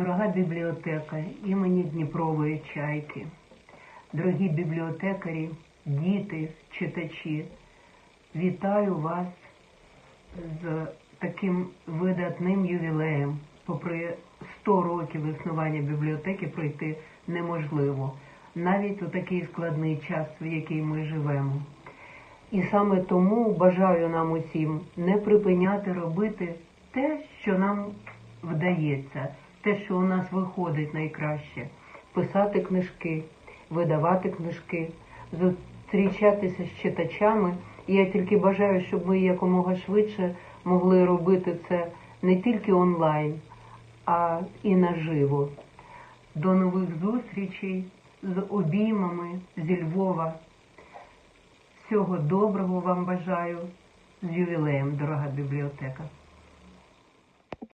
Дорога бібліотека імені Дніпрової чайки, дорогі бібліотекарі, діти, читачі, вітаю вас з таким видатним ювілеєм. Попри 100 років існування бібліотеки пройти неможливо, навіть у такий складний час, в який ми живемо. І саме тому бажаю нам усім не припиняти робити те, що нам вдається, те, що у нас виходить найкраще, писати книжки, видавати книжки, зустрічатися з читачами. І я тільки бажаю, щоб ми якомога швидше могли робити це не тільки онлайн, а і наживо. До нових зустрічей з обіймами зі Львова. Всього доброго вам бажаю з ювілеєм, дорога бібліотека.